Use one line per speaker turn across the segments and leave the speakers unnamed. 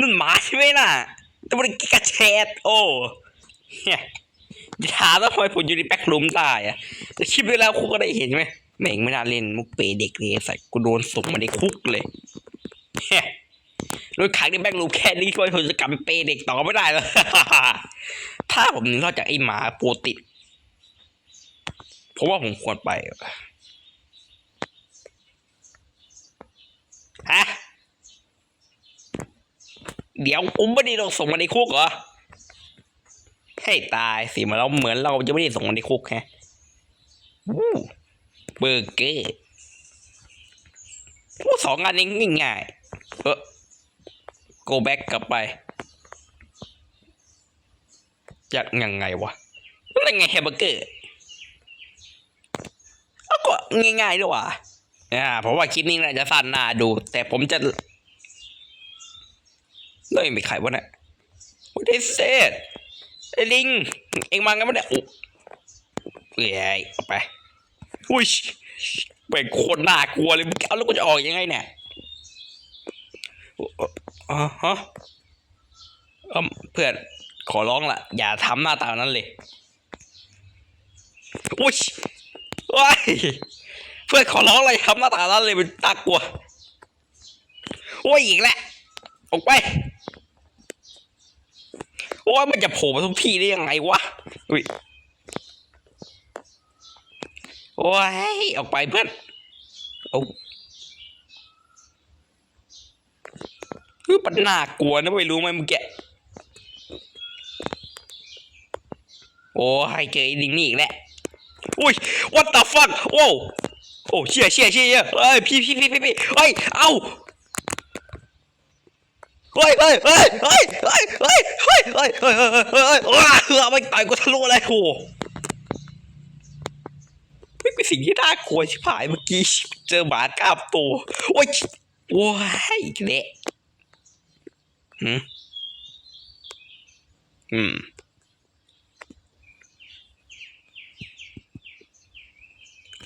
นั่นหมาใช่ไหมน่ะแต่มันกระแชดโอ้เฮียอย่าถามว่าทำไมผมอยู่ในแบ็ครูมได้อะแต่คลิปที่แล้วคุณก็ได้เห็นใช่ไหมแม่งไม่น่าเล่นมุกเปย์เด็กเลยใส่กูโดนส่งมาในคุกเลยเฮียโดนขังในแบ็ครูมแค่นี้ช่วยผมจะกลับไปเปย์เด็กต่อไม่ได้แล้วถ้าผมนอกจากไอ้หมาโปรติดผมว่าผมควรไปว่ะฮะ เดี๋ยวผมไม่ได้โดนส่งมาในคุกเหรอให้ตายสิมาเราเหมือนเราจะไม่ได้ส่งมาในคุกแฮะวู้เบอร์เกอร์พวกสองงานนี้ง่ายๆเออ go back กลับไปจะยังไงวะนั่นไงแฮมเบอร์เกอร์เอาก็ง่ายๆด้วยว่ะอ่าผมว่าคลิปนี้น่าจะสั้นน่าดู แต่ผมจะ เลยไม่ใครวะเนี่ย What is it ไอ้ลิง เอ็งมากันไม่ได้โอ้เอ้ยเอาไปอุ้ยเป็นโคนน่ากลัวเลยเอาแล้วกูจะออกยังไงเนี่ยอ๋อฮะเอมเพื่อนขอร้องละอย่าทำหน้าตานั้นเลยอุ้ยว้ายเพื่อนขอร้องเลยทำหน้าตานั้นเลยมันน่ากลัวโอ้ยอีกแล้วออกไป ว่ามันจะโผล่มาทุกที่ได้ยังไงวะอุ้ยโอ้ยออกไปเพื่อนเอาคือปัญน่ากลัวนะไม่รู้ไหมมึงแกโอ้ยเจออีลิงนี่อีกแล้วอุ้ย what the fuck โอ้โอ้เชี่ยเชี่ยเชี่ยเอ้ยพี่พี่พี่พี่พี่เฮ้ยเอ้า เฮ้ยเฮ้ยเฮ้ยเฮ้ยเฮ้ยเฮ้ยเฮ้ยเฮ้ยเฮ้ยเฮ้ยเฮ้ยเฮ้ยว้าเฮ้ยไม่ต่อยกูทะลุเลยโหไม่เป็นสิ่งที่น่ากลัวชิบหายเมื่อกี้เจอหมากล้ามโตโอ้ยโอ้ยอีกแล้วหืมอืม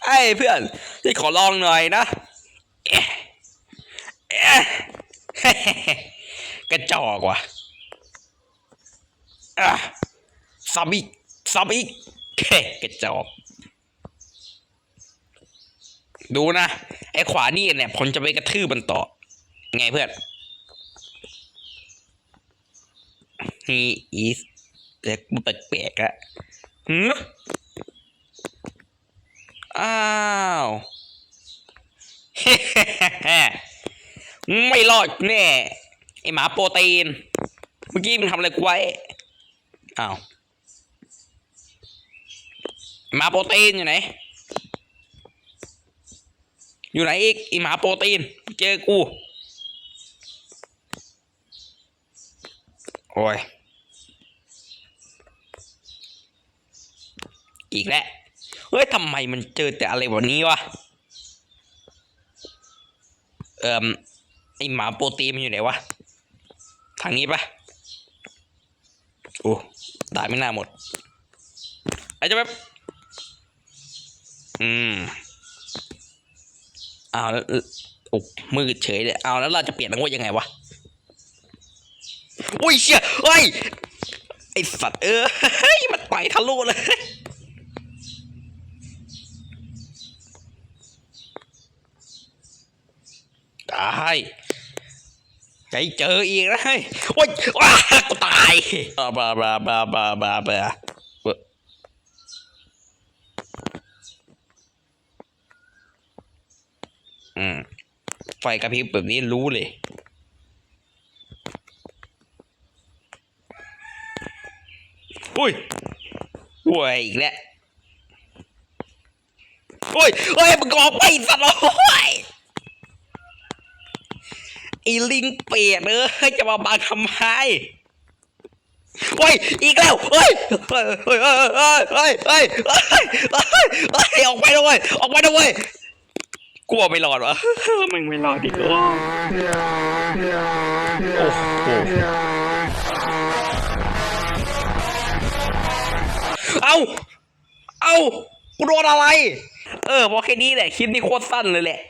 ไอ้เพื่อนที่ขอลองหน่อยนะเอ๊ะเอ๊ะ กระจอกว่ะอะซับอีกซับอีกเฮ้กระจอกดูนะ ไอ้ขวานี่เนี่ยผมจะไปกระทืบมันต่อ ไงเพื่อน he is แต่มันแปลกๆอะหืออ้าวไม่รอดแน่ ไอหมาโปรตีน เมื่อกี้มึงทำอะไรกูไว้อ้าวไอหมาโปรตีนอยู่ไหน อยู่ไหนอีกไอหมาโปรตีน เจอกู โอ้ย อีกแล้ว เฮ้ยทำไมมันเจอแต่อะไรแบบนี้วะ เอ่มไอหมาโปรตีนมันอยู่ไหนวะ ทางนี้ปะโอ้ตายไม่น่าหมดไอ้เจ้าแบบอืมเอาแล้วโอ้มืดเฉยเลยเอาแล้วเราจะเปลี่ยนนักว่ายังไงวะอุ้ยเชี่ยเฮ้ยไอสัตว์เออเฮ้ยมันไปทะลุเลยได้ ใจเจออีกนะเฮ้ยโอ๊ยว้ากูตายบาบาบาบาบาบาบาอืม ไฟกระพริบแบบนี้รู้เลย อุ้ยโว้ยอีกแล้วโอ้ยโอ้ยมึงออกไปสัตว์โอ้ย อีลิงเปรตเลยจะมาบังทำไมโอ้ยอีกแล้วเฮ้ยเฮ้ยเฮ้ยเฮ้ยเฮ้ยเฮ้ยเฮ้ยออกไปด้วยออกไปด้วยกลัวไม่รอดวะมึงไม่รอดดิโอ้โหเอาเอากูโดนอะไร เออพอแค่นี้แหละคลิปนี้โคตรสั้นเลยแหละ